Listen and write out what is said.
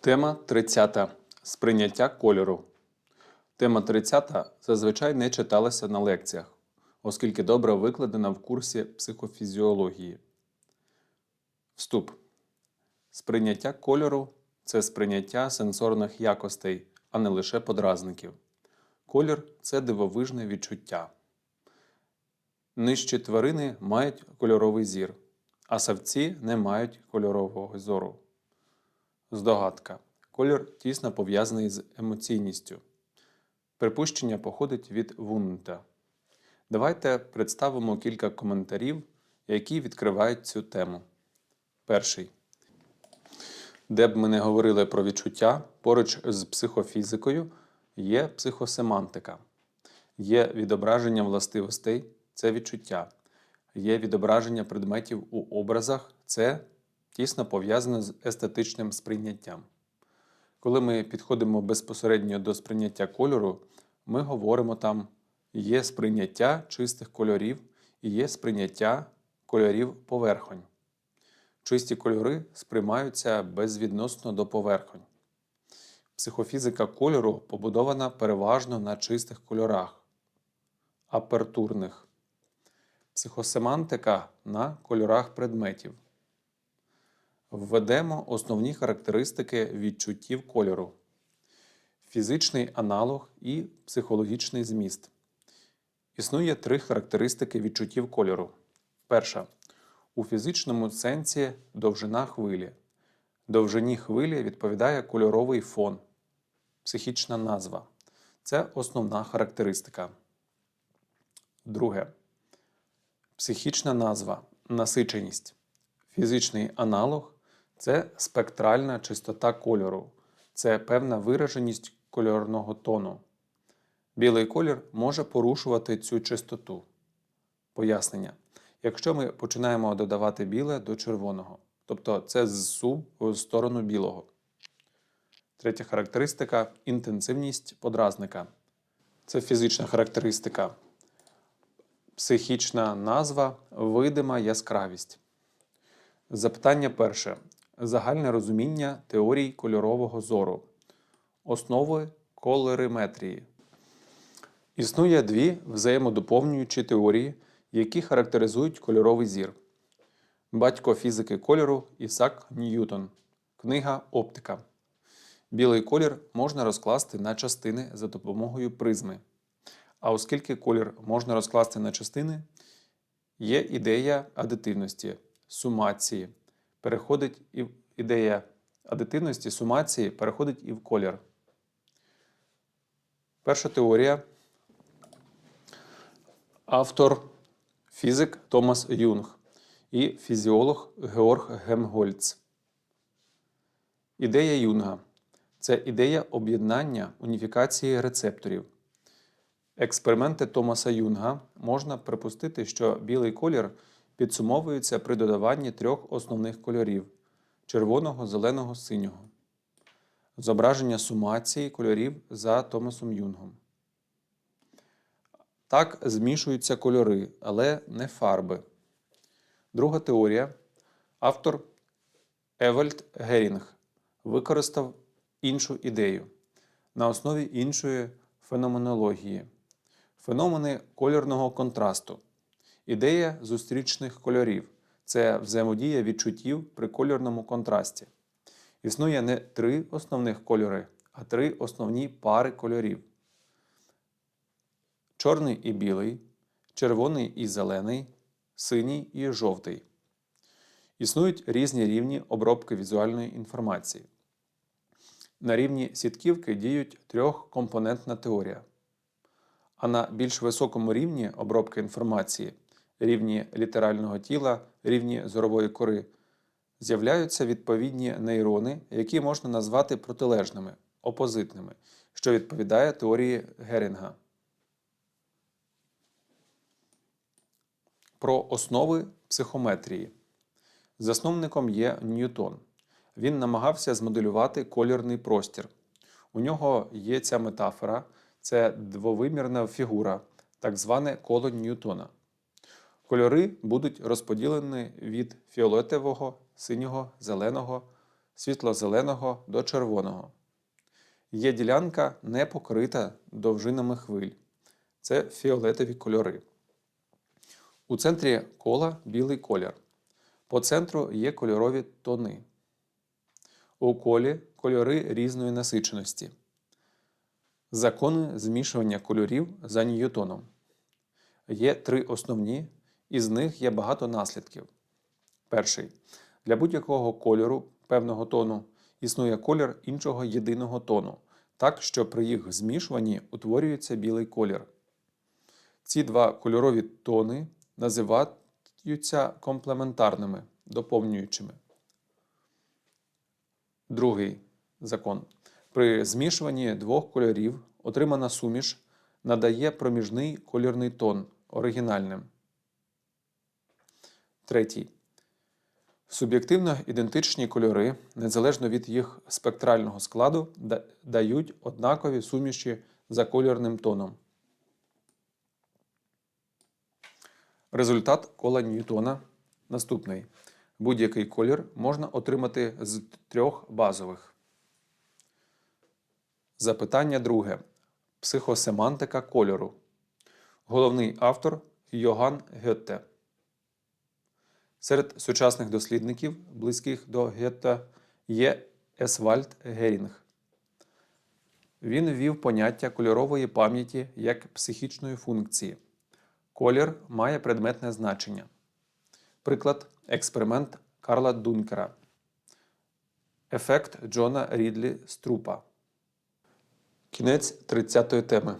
Тема 30. Сприйняття кольору. Тема 30 зазвичай не читалася на лекціях, оскільки добре викладена в курсі психофізіології. Вступ. Сприйняття кольору це сприйняття сенсорних якостей, а не лише подразників. Колір це дивовижне відчуття. Нижчі тварини мають кольоровий зір, а савці не мають кольорового зору. Здогадка. Колір тісно пов'язаний з емоційністю. Припущення походить від Вунта. Давайте представимо кілька коментарів, які відкривають цю тему. Перший. Де б ми не говорили про відчуття, поруч з психофізикою є психосемантика. Є відображення властивостей це відчуття. Є відображення предметів у образах це тісно пов'язане з естетичним сприйняттям. Коли ми підходимо безпосередньо до сприйняття кольору, ми говоримо там є сприйняття чистих кольорів і є сприйняття кольорів поверхонь. Чисті кольори сприймаються безвідносно до поверхонь. Психофізика кольору побудована переважно на чистих кольорах, апертурних, психосемантика на кольорах предметів. Введемо основні характеристики відчуттів кольору, фізичний аналог і психологічний зміст. Існує три характеристики відчуттів кольору. Перша. У фізичному сенсі довжина хвилі. Довжині хвилі відповідає кольоровий фон, психічна назва. Це основна характеристика. Друге. Психічна назва насиченість. Фізичний аналог це спектральна чистота кольору, це певна вираженість кольорного тону. Білий колір може порушувати цю чистоту. Пояснення. Якщо ми починаємо додавати біле до червоного, тобто це зсуб в сторону білого. Третя характеристика інтенсивність подразника. Це фізична характеристика. Психічна назва видима яскравість. Запитання перше. Загальне розуміння теорій кольорового зору. Основи колориметрії. Існує дві взаємодоповнюючі теорії, які характеризують кольоровий зір. Батько фізики кольору Ісак Ньютон. Книга Оптика. Білий колір можна розкласти на частини за допомогою призми. А оскільки колір можна розкласти на частини, є ідея адитивності, сумації. Переходить і в ідея адитивності, сумації переходить і в колір. Перша теорія. Автор фізик Томас Юнг і фізіолог Георг Гемгольц. Ідея Юнга це ідея об'єднання уніфікації рецепторів. Експерименти Томаса Юнга можна припустити, що білий колір підсумовується при додаванні трьох основних кольорів червоного, зеленого, синього. Зображення сумації кольорів за Томасом Юнгом. Так змішуються кольори, але не фарби. Друга теорія. Автор Евальд Герінг використав іншу ідею на основі іншої феноменології. Феномени кольорного контрасту. Ідея зустрічних кольорів це взаємодія відчуттів при кольорному контрасті. Існує не три основних кольори, а три основні пари кольорів: чорний і білий, червоний і зелений, синій і жовтий. Існують різні рівні обробки візуальної інформації. На рівні сітківки діють трьохкомпонентна теорія. А на більш високому рівні обробки інформації, рівні літерального тіла, рівні зорової кори, з'являються відповідні нейрони, які можна назвати протилежними, опозитними, що відповідає теорії Герінга. Про основи психометрії. Засновником є Ньютон. Він намагався змоделювати кольорний простір. У нього є ця метафора це двовимірна фігура, так зване коло Ньютона. Кольори будуть розподілені від фіолетового, синього, зеленого, світло-зеленого до червоного. Є ділянка не покрита довжинами хвиль. Це фіолетові кольори. У центрі кола білий колір. По центру є кольорові тони. У колі кольори різної насиченості. Закони змішування кольорів за Ньютоном. Є три основні, із них є багато наслідків. Перший. Для будь-якого кольору певного тону існує колір іншого єдиного тону, так що при їх змішуванні утворюється білий колір. Ці два кольорові тони називаються комплементарними, доповнюючими. Другий закон. При змішуванні двох кольорів отримана суміш надає проміжний кольорний тон оригінальним. Третій. Суб'єктивно ідентичні кольори, незалежно від їх спектрального складу, дають однакові суміші за кольорним тоном. Результат кола Ньютона наступний. Будь-який колір можна отримати з трьох базових. Запитання друге. Психосемантика кольору. Головний автор Йоган Гетте. Серед сучасних дослідників, близьких до Гетте, є Есвальд Герінг. Він ввів поняття кольорової пам'яті як психічної функції. Колір має предметне значення. Приклад експеримент Карла Дункера. Ефект Джона Рідлі Струпа. Кінець 30-ї теми.